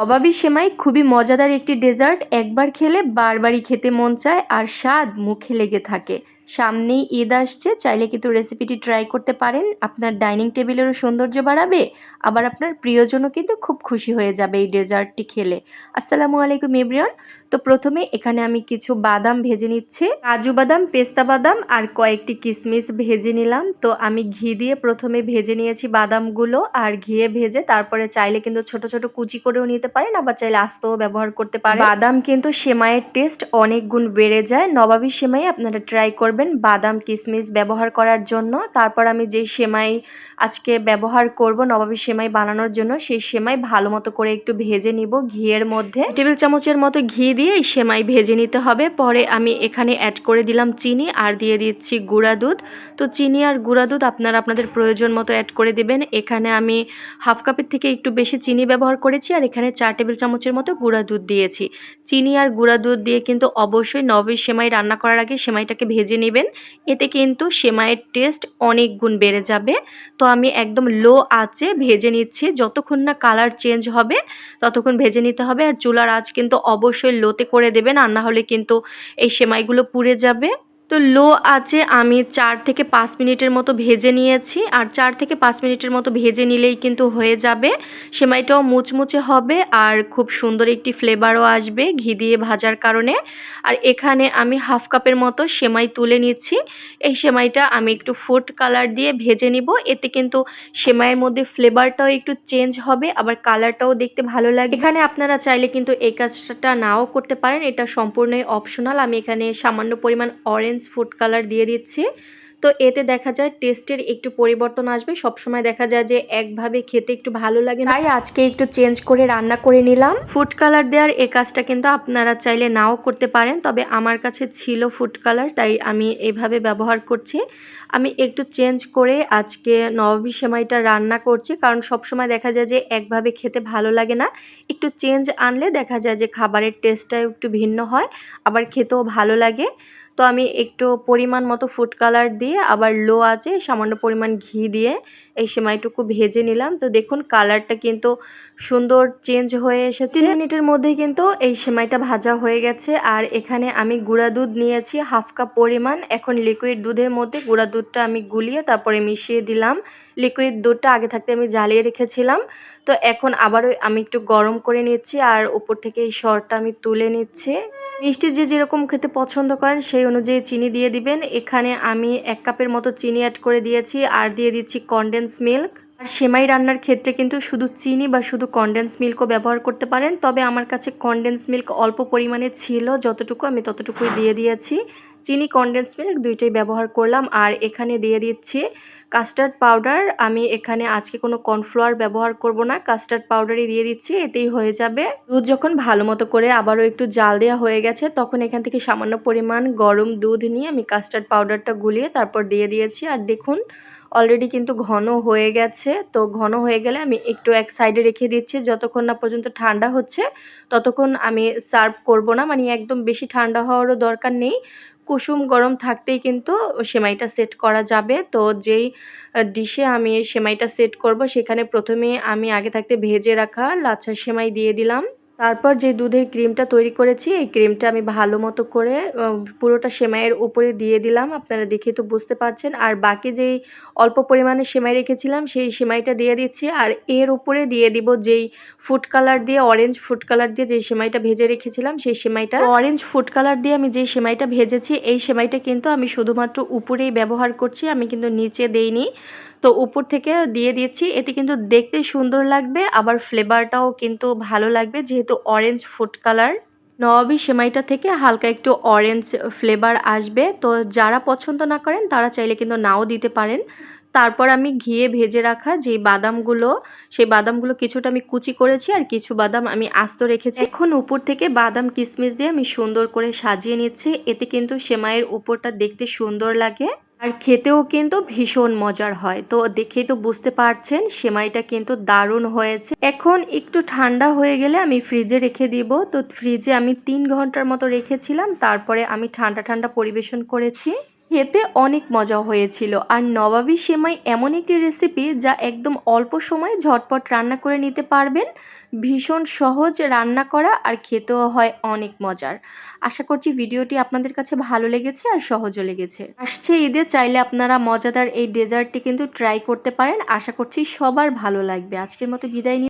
অবাবি সেমাই খুবই মজাদার একটি ডেজার্ট, একবার খেলে বারবারই খেতে মন চায় আর স্বাদ মুখে লেগে থাকে। সামনেই ঈদ আসছে, চাইলে কিন্তু রেসিপিটি ট্রাই করতে পারেন। আপনার ডাইনিং টেবিলেরও সৌন্দর্য বাড়াবে, আবার আপনার প্রিয়জনও কিন্তু খুব খুশি হয়ে যাবে এই ডেজার্টটি খেলে। আসসালামু আলাইকুম এভরিওয়ান তো প্রথমে এখানে আমি কিছু বাদাম ভেজে নিচ্ছি। কাজু বাদাম, পেস্তা বাদাম আর কয়েকটি কিশমিশ ভেজে নিলাম। তো আমি ঘি দিয়ে প্রথমে ভেজে নিয়েছি বাদামগুলো আর ঘিয়ে ভেজে তারপরে চাইলে কিন্তু ছোট ছোট কুচি করেও নিতে পারেন, আবার চাইলে আস্তও ব্যবহার করতে পারেন। বাদাম কিন্তু সেমাইয়ের টেস্ট অনেক গুণ বেড়ে যায়। নবাবী সেমাই আপনারা ট্রাই করবেন। বাদাম কিশমিশ ব্যবহার করার জন্য। তারপর আমি যে সেমাই আজকে ব্যবহার করব, নবাবী সেমাই বানানোর জন্য, সেই সেমাই ভালো মতো করে একটু ভেজে নিব ঘিয়ের মধ্যে। টেবিল চামচের মতো ঘি দিয়ে এই সেমাই ভেজে নিতে হবে। পরে আমি এখানে অ্যাড করে দিলাম চিনি আর দিয়ে দিচ্ছি গুঁড়া দুধ। তো চিনি আর গুঁড়া দুধ আপনারা আপনাদের প্রয়োজন মতো অ্যাড করে দেবেন। এখানে আমি হাফ কাপের থেকে একটু বেশি চিনি ব্যবহার করেছি আর এখানে চার টেবিল চামচের মতো গুঁড়া দুধ দিয়েছি। চিনি আর গুঁড়া দুধ দিয়ে কিন্তু অবশ্যই নবী সেমাই রান্না করার আগে সেমাইটাকে ভেজে নেবেন এতে কিন্তু সেমাইয়ের টেস্ট অনেক গুণ বেড়ে যাবে। তো আমি একদম লো আঁচে ভেজে নিচ্ছি, যতক্ষণ না কালার চেঞ্জ হবে, ততক্ষণ ভেজে নিতে হবে। আর চুলার আঁচ কিন্তু অবশ্যই লোতে করে দেবেন, আর না হলে কিন্তু এই সেমাইগুলো পুড়ে যাবে। তো লো আছে, আমি চার থেকে পাঁচ মিনিটের মতো ভেজে নিয়েছি। আর চার থেকে পাঁচ মিনিটের মতো ভেজে নিলেই কিন্তু হয়ে যাবে। সেমাইটাও মুচমুচে হবে আর খুব সুন্দর একটি ফ্লেভারও আসবে ঘি দিয়ে ভাজার কারণে। আর এখানে আমি হাফ কাপের মতো সেমাই তুলে নিচ্ছি। এই সেমাইটা আমি একটু ফুড কালার দিয়ে ভেজে নিব। এতে কিন্তু সেমাইয়ের মধ্যে ফ্লেভারটাও একটু চেঞ্জ হবে, আবার কালারটাও দেখতে ভালো লাগে এখানে আপনারা চাইলে কিন্তু এই কাজটা নাও করতে পারেন। এটা সম্পূর্ণই অপশনাল। আমি এখানে সামান্য পরিমাণ অরেঞ্জ ফুড কালার দিয়ে দিচ্ছি। তো এতে দেখা যায় টেস্টের একটু পরিবর্তন আসবে। সবসময় দেখা যায় যে একভাবে খেতে একটু ভালো লাগে তাই আজকে একটু চেঞ্জ করে রান্না করে নিলাম। ফুড কালার দেওয়ার এ কাজটা কিন্তু আপনারা চাইলে নাও করতে পারেন তবে আমার কাছে ছিল ফুড কালার তাই আমি এভাবে ব্যবহার করছি। আমি একটু চেঞ্জ করে আজকে নবমী সেমাইটা রান্না করছি কারণ সবসময় দেখা যায় যে একভাবে খেতে ভালো লাগে না। একটু চেঞ্জ আনলে দেখা যায় যে খাবারের টেস্টটাও একটু ভিন্ন হয় আবার খেতেও ভালো লাগে। তো আমি একটু পরিমাণ মতো ফুড কালার দিয়ে আবার লো আছে সামান্য পরিমাণ ঘি দিয়ে এই সেমাইটুকু ভেজে নিলাম। তো দেখুন কালারটা কিন্তু সুন্দর চেঞ্জ হয়ে এসেছে। মিনিটের মধ্যে কিন্তু এই সেমাইটা ভাজা হয়ে গেছে। আর এখানে আমি গুঁড়া দুধ নিয়েছি হাফ কাপ পরিমাণ। এখন লিকুইড দুধের মধ্যে গুঁড়া দুধটা আমি গুলিয়ে তারপরে মিশিয়ে দিলাম। লিকুইড দুধটা আগে থাকতে আমি জ্বালিয়ে রেখেছিলাম। তো এখন আবারও আমি একটু গরম করে নিচ্ছি। আর উপর থেকে এই সরটা আমি তুলে নিচ্ছি। মিষ্টি যে যেরকম খেতে পছন্দ করেন, সেই অনুযায়ী চিনি দিয়ে দিবেন। এখানে আমি এক কাপের মতো চিনি অ্যাড করে দিয়েছি, আর দিয়ে দিচ্ছি কনডেন্স মিল্ক আর সেমাই রান্নার ক্ষেত্রে কিন্তু শুধু চিনি বা শুধু কনডেন্স মিল্কও ব্যবহার করতে পারেন। তবে আমার কাছে কনডেন্স মিল্ক অল্প পরিমাণে ছিল, যতটুকু আমি ততটুকুই দিয়ে দিয়েছি। চিনি কনডেন্স মিল্ক দুইটাই ব্যবহার করলাম। আর এখানে দিয়ে দিচ্ছি কাস্টার্ড পাউডার আমি এখানে আজকে কোনো কর্নফ্লাওয়ার ব্যবহার করব না। কাস্টার্ড পাউডারই দিয়ে দিচ্ছি, এতেই হয়ে যাবে। দুধ যখন ভালো মতো করে আবারও একটু জাল দেওয়া হয়ে গেছে, তখন এখান থেকে সামান্য পরিমাণ গরম দুধ নিয়ে আমি কাস্টার্ড পাউডারটা গুলিয়ে তারপর দিয়ে দিয়েছি। আর দেখুন অলরেডি কিন্তু ঘন হয়ে গেছে। তো ঘন হয়ে গেলে আমি একটু এক সাইডে রেখে দিচ্ছি। যতক্ষণ না পর্যন্ত ঠান্ডা হচ্ছে, ততক্ষণ আমি সার্ভ করব না। মানে একদম বেশি ঠান্ডা হওয়ারও দরকার নেই। কুসুম গরম থাকতেই কিন্তু সেমাইটা সেট করা যাবে। তো যেই ডিশে আমি সেমাইটা সেট করব, সেখানে প্রথমে আমি আগে থাকতে ভেজে রাখা লাচ্ছা সেমাই দিয়ে দিলাম। তারপর যে দুধের ক্রিমটা তৈরি করেছি, এই ক্রিমটা আমি ভালো মতো করে পুরোটা সেমাইয়ের উপরে দিয়ে দিলাম। আপনারা দেখে তো বুঝতে পারছেন। আর বাকি যেই অল্প পরিমাণে সেমাই রেখেছিলাম, সেই সেমাইটা দিয়ে দিচ্ছি। আর এর উপরে দিয়ে দিব যেই ফুড কালার দিয়ে, অরেঞ্জ ফুড কালার দিয়ে যেই সেমাইটা ভেজে রেখেছিলাম, সেই সেমাইটা। অরেঞ্জ ফুড কালার দিয়ে আমি যেই সেমাইটা ভেজেছি, এই সেমাইটা কিন্তু আমি শুধুমাত্র উপরেই ব্যবহার করছি। আমি কিন্তু নিচে দেইনি। তো উপর থেকে দিয়ে দিচ্ছি। এতে কিন্তু দেখতে সুন্দর লাগবে, আবার ফ্লেভারটাও কিন্তু ভালো লাগবে, যেহেতু অরেঞ্জ ফুড কালার নবাবি সেমাইটা থেকে হালকা একটু অরেঞ্জ ফ্লেভার আসবে। তো যারা পছন্দ না করেন, তারা চাইলে কিন্তু নাও দিতে পারেন। তারপর আমি ঘিয়ে ভেজে রাখা যে বাদামগুলো, সেই বাদামগুলো কিছুটা আমি কুচি করেছি আর কিছু বাদাম আমি আস্ত রেখেছি। এখন উপর থেকে বাদাম কিশমিশ দিয়ে আমি সুন্দর করে সাজিয়ে নিচ্ছি। এতে কিন্তু সেমাইয়ের উপরটা দেখতে সুন্দর লাগে। আর খেতেও কিন্তু ভীষণ মজার হয়। তো দেখেই তো বুঝতে পারছেন, সেমাইটা কিন্তু দারুণ হয়েছে। এখন একটু ঠান্ডা হয়ে গেলে আমি ফ্রিজে রেখে দিব। তো ফ্রিজে আমি তিন ঘণ্টার মতো রেখেছিলাম, তারপরে আমি ঠান্ডা ঠান্ডা পরিবেশন করেছি। খেতে অনেক মজা হয়েছিল। আর নবাবী সেমাই এমন একটি রেসিপি যা একদম অল্প সময়ে ঝটপট রান্না করে নিতে পারবেন। ভীষণ সহজ রান্না করা আর খেতেও হয় অনেক মজার। আশা করছি ভিডিওটি আপনাদের কাছে ভালো লেগেছে আর সহজও লেগেছে। আসছে ঈদে, চাইলে আপনারা মজাদার এই ডেজার্টটি কিন্তু ট্রাই করতে পারেন। আশা করছি সবার ভালো লাগবে। আজকের মতো বিদায়।